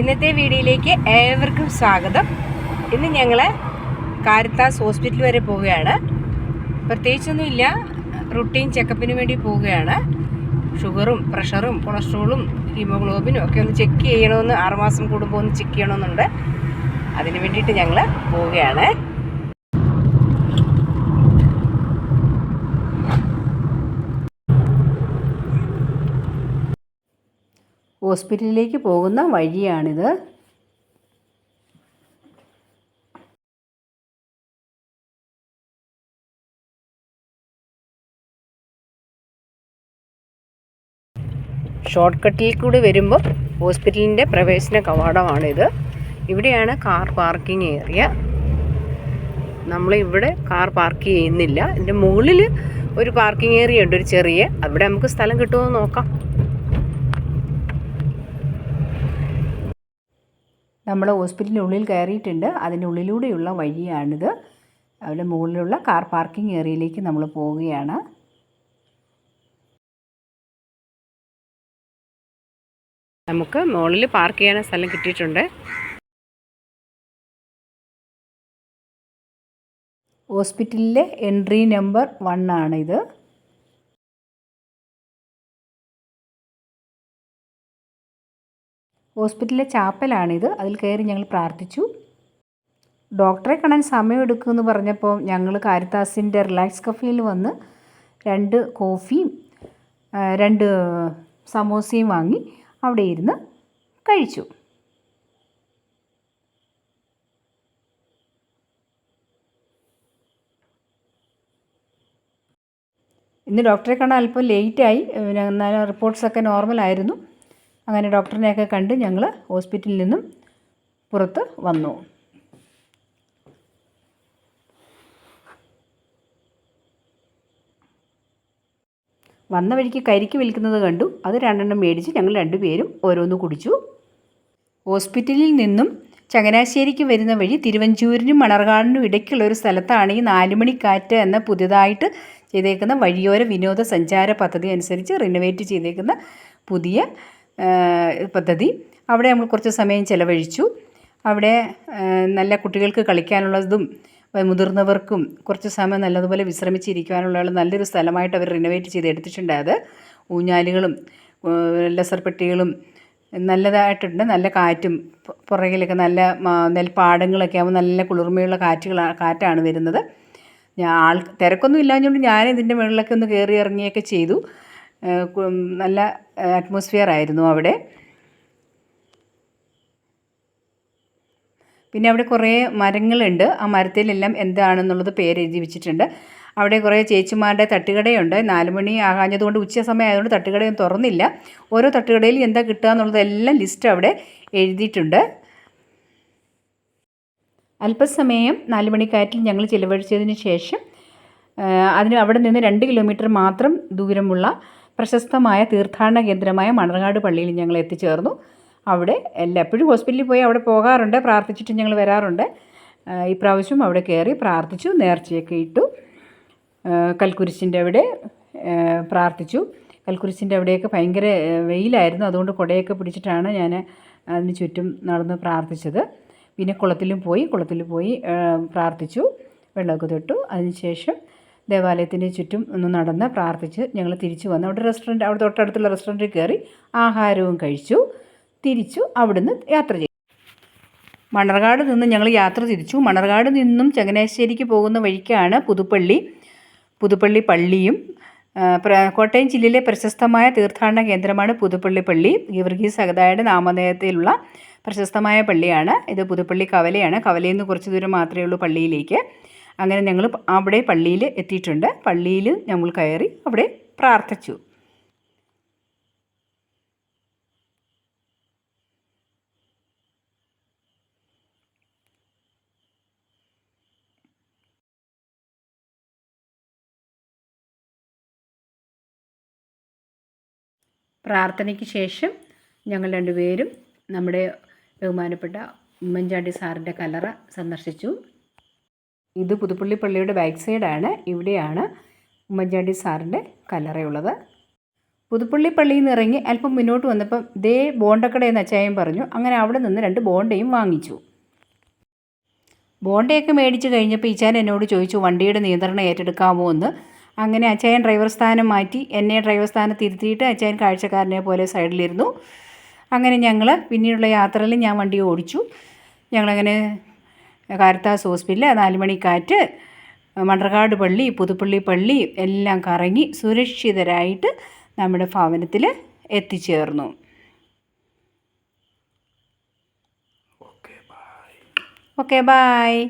ഇന്നത്തെ വീഡിയോയിലേക്ക് ഏവർക്കും സ്വാഗതം. ഇന്ന് ഞങ്ങൾ കാരിത്താസ് ഹോസ്പിറ്റൽ വരെ പോവുകയാണ്. പ്രത്യേകിച്ചൊന്നുമില്ല റുട്ടീൻ ചെക്കപ്പിന് വേണ്ടി പോവുകയാണ്. ഷുഗറും പ്രഷറും കൊളസ്ട്രോളും ഹീമോഗ്ലോബിനും ഒക്കെ ഒന്ന് ചെക്ക് ചെയ്യണമെന്ന് ആറുമാസം കൂടുമ്പോൾ ഒന്ന് ചെക്ക് ചെയ്യണമെന്നുണ്ട്. അതിന് വേണ്ടിയിട്ട് ഞങ്ങൾ പോവുകയാണ്. ഹോസ്പിറ്റലിലേക്ക് പോകുന്ന വഴിയാണിത്. ഷോർട്ട് കട്ടിൽ കൂടി വരുമ്പോൾ ഹോസ്പിറ്റലിന്റെ പ്രവേശന കവാടമാണിത്. ഇവിടെയാണ് കാർ പാർക്കിംഗ് ഏരിയ. നമ്മളിവിടെ കാർ പാർക്ക് ചെയ്യുന്നില്ല. ഇതിന്റെ മുകളിൽ ഒരു പാർക്കിംഗ് ഏരിയ ഉണ്ട് ഒരു ചെറിയ. അവിടെ നമുക്ക് സ്ഥലം കിട്ടുമോ നോക്കാം. നമ്മൾ ഹോസ്പിറ്റലിനുള്ളിൽ കയറിയിട്ടുണ്ട്. അതിന്റെ ഉള്ളിലൂടെയുള്ള വഴിയാണിത്. അവിടെ മുകളിലുള്ള കാർ പാർക്കിംഗ് ഏരിയയിലേക്ക് നമ്മൾ പോവുകയാണ്. നമുക്ക് മുകളിൽ പാർക്ക് ചെയ്യാൻ സ്ഥലം കിട്ടിയിട്ടുണ്ട്. ഹോസ്പിറ്റലിലെ എൻട്രി നമ്പർ വൺ ആണിത്. ഹോസ്പിറ്റലിലെ ചാപ്പലാണിത്. അതിൽ കയറി ഞങ്ങൾ പ്രാർത്ഥിച്ചു. ഡോക്ടറെ കാണാൻ സമയമെടുക്കുമെന്ന് പറഞ്ഞപ്പോൾ ഞങ്ങൾ കാരിത്താസിന്റെ റിലാക്സ് കഫേയിൽ വന്ന് രണ്ട് കോഫിയും രണ്ട് സമോസയും വാങ്ങി അവിടെ ഇരുന്ന് കഴിച്ചു. ഇന്ന് ഡോക്ടറെ കാണാൻ അല്പം ലേറ്റായി. എന്നാലും റിപ്പോർട്ട്സൊക്കെ നോർമലായിരുന്നു. അങ്ങനെ ഡോക്ടറിനെയൊക്കെ കണ്ട് ഞങ്ങൾ ഹോസ്പിറ്റലിൽ നിന്നും പുറത്ത് വന്നു. വന്ന വഴിക്ക് കരിക്ക് വിൽക്കുന്നത് കണ്ടു. അത് രണ്ടെണ്ണം മേടിച്ച് ഞങ്ങൾ രണ്ടുപേരും ഓരോന്ന് കുടിച്ചു. ഹോസ്പിറ്റലിൽ നിന്നും ചങ്ങനാശ്ശേരിക്ക് വരുന്ന വഴി തിരുവഞ്ചൂരിനും മണർകാടിനും ഇടയ്ക്കുള്ള ഒരു സ്ഥലത്താണ് ഈ നാലുമണിക്കാറ്റ് എന്ന പുതിയതായിട്ട് ചെയ്തേക്കുന്ന വഴിയോര വിനോദസഞ്ചാര പദ്ധതി അനുസരിച്ച് റിനോവേറ്റ് ചെയ്തേക്കുന്ന പുതിയ പദ്ധതി. അവിടെ നമ്മൾ കുറച്ച് സമയം ചിലവഴിച്ചു. അവിടെ നല്ല കുട്ടികൾക്ക് കളിക്കാനുള്ളതും മുതിർന്നവർക്കും കുറച്ച് സമയം നല്ലതുപോലെ വിശ്രമിച്ചിരിക്കാനുള്ള നല്ലൊരു സ്ഥലമായിട്ട് അവർ റിനോവേറ്റ് ചെയ്ത് എടുത്തിട്ടുണ്ട് അത്. ഊഞ്ഞാലുകളും ലെസർപ്പെട്ടികളും നല്ലതായിട്ടുണ്ട്. നല്ല കാറ്റും പുറകിലൊക്കെ നല്ല നെൽപ്പാടങ്ങളൊക്കെ ആകുമ്പോൾ നല്ല കുളിർമയുള്ള കാറ്റുകൾ കാറ്റാണ് വരുന്നത്. ഞാൻ ആൾ തിരക്കൊന്നും ഇല്ലാഞ്ഞുകൊണ്ട് ഞാൻ ഇതിന്റെ മുകളിലൊക്കെ ഒന്ന് കയറി ഇറങ്ങിയൊക്കെ ചെയ്തു. നല്ല അറ്റ്മോസ്ഫിയർ ആയിരുന്നു അവിടെ. പിന്നെ അവിടെ കുറേ മരങ്ങളുണ്ട്. ആ മരത്തിലെല്ലാം എന്താണെന്നുള്ളത് പേര് എഴുതി വെച്ചിട്ടുണ്ട്. അവിടെ കുറേ ചേച്ചിമാരുടെ തട്ടുകടയുണ്ട്. നാല് മണി ആകാഞ്ഞതുകൊണ്ട് ഉച്ച സമയം ആയതുകൊണ്ട് തട്ടുകടയൊന്നും തുറന്നില്ല. ഓരോ തട്ടുകടയിൽ എന്താ കിട്ടുക എന്നുള്ളതെല്ലാം ലിസ്റ്റ് അവിടെ എഴുതിയിട്ടുണ്ട്. അല്പസമയം നാല് മണിക്കാറ്റിൽ ഞങ്ങൾ ചിലവഴിച്ചതിന് ശേഷം അതിന് അവിടെ നിന്ന് രണ്ട് കിലോമീറ്റർ മാത്രം ദൂരമുള്ള പ്രശസ്തമായ തീർത്ഥാടന കേന്ദ്രമായ മണർകാട് പള്ളിയിൽ ഞങ്ങൾ എത്തിച്ചേർന്നു. അവിടെ എല്ലാ എപ്പോഴും ഹോസ്പിറ്റലിൽ പോയി അവിടെ പോകാറുണ്ട് പ്രാർത്ഥിച്ചിട്ട് ഞങ്ങൾ വരാറുണ്ട്. ഇപ്രാവശ്യം അവിടെ കയറി പ്രാർത്ഥിച്ചു നേർച്ചയൊക്കെ ഇട്ടു. കൽക്കുരിശിന്റെ അവിടെ പ്രാർത്ഥിച്ചു. കൽക്കുരിശിന്റെ അവിടെയൊക്കെ ഭയങ്കര വെയിലായിരുന്നു. അതുകൊണ്ട് കുടയൊക്കെ പിടിച്ചിട്ടാണ് ഞാൻ അതിന് ചുറ്റും നടന്ന് പ്രാർത്ഥിച്ചത്. പിന്നെ കുളത്തിലും പോയി കുളത്തിൽ പോയി പ്രാർത്ഥിച്ചു. വെള്ളമൊക്കെ തൊട്ടു. അതിനുശേഷം ദേവാലയത്തിന്റെ ചുറ്റും ഒന്ന് നടന്ന് പ്രാർത്ഥിച്ച് ഞങ്ങൾ തിരിച്ചു വന്നു. അവിടെ റെസ്റ്റോറന്റ് അവിടെ തൊട്ടടുത്തുള്ള റെസ്റ്റോറന്റിൽ കയറി ആഹാരവും കഴിച്ചു. തിരിച്ചു അവിടുന്ന് യാത്ര ചെയ്തു. മണർകാട് നിന്ന് ഞങ്ങൾ യാത്ര തിരിച്ചു. മണർകാട് നിന്നും ചങ്ങനാശ്ശേരിക്ക് പോകുന്ന വഴിക്കാണ് പുതുപ്പള്ളി പുതുപ്പള്ളി പള്ളിയും കോട്ടയം ജില്ലയിലെ പ്രശസ്തമായ തീർത്ഥാടന കേന്ദ്രമാണ് പുതുപ്പള്ളി പള്ളി. ഗീവർഗീസ് സഹദായുടെ നാമധേയത്തിലുള്ള പ്രശസ്തമായ പള്ളിയാണ്. ഇത് പുതുപ്പള്ളി കവലയാണ്. കവലയിൽ നിന്ന് കുറച്ച് ദൂരം മാത്രമേ ഉള്ളൂ പള്ളിയിലേക്ക്. അങ്ങനെ ഞങ്ങൾ അവിടെ പള്ളിയിൽ എത്തിയിട്ടുണ്ട്. പള്ളിയിൽ ഞങ്ങൾ കയറി അവിടെ പ്രാർത്ഥിച്ചു. പ്രാർത്ഥനയ്ക്ക് ശേഷം ഞങ്ങൾ രണ്ടുപേരും നമ്മുടെ ബഹുമാനപ്പെട്ട ഉമ്മൻചാണ്ടി സാറിന്റെ കലറ സന്ദർശിച്ചു. ഇത് പുതുപ്പള്ളി പള്ളിയുടെ ബാക്ക് സൈഡാണ്. ഇവിടെയാണ് ഉമ്മൻചാണ്ടി സാറിന്റെ കല്ലറയുള്ളത്. പുതുപ്പള്ളി പള്ളിയിൽ നിന്ന് ഇറങ്ങി അല്പം മുന്നോട്ട് വന്നപ്പം ദേ ബോണ്ടക്കടയെന്ന് അച്ചായം പറഞ്ഞു. അങ്ങനെ അവിടെ നിന്ന് രണ്ട് ബോണ്ടയും വാങ്ങിച്ചു. ബോണ്ടയൊക്കെ മേടിച്ച് കഴിഞ്ഞപ്പോൾ ഈച്ചാൻ എന്നോട് ചോദിച്ചു വണ്ടിയുടെ നിയന്ത്രണം ഏറ്റെടുക്കാമോ എന്ന്? അങ്ങനെ അച്ചായൻ ഡ്രൈവർ സ്ഥാനം മാറ്റി എന്നെ ഡ്രൈവർ സ്ഥാനത്ത് ഇരുത്തിയിട്ട് അച്ചായൻ കാഴ്ചക്കാരനെ പോലെ സൈഡിലിരുന്നു. അങ്ങനെ ഞങ്ങൾ പിന്നീടുള്ള യാത്രയിൽ ഞാൻ വണ്ടി ഓടിച്ചു. ഞങ്ങളങ്ങനെ കാരത്താസ് ഹോസ്പിറ്റൽ നാലുമണിക്കാറ്റ് മണ്ടർകാട് പള്ളി പുതുപ്പള്ളി പള്ളി എല്ലാം കറങ്ങി സുരക്ഷിതരായിട്ട് നമ്മുടെ ഭവനത്തിൽ എത്തിച്ചേർന്നു. Okay bye.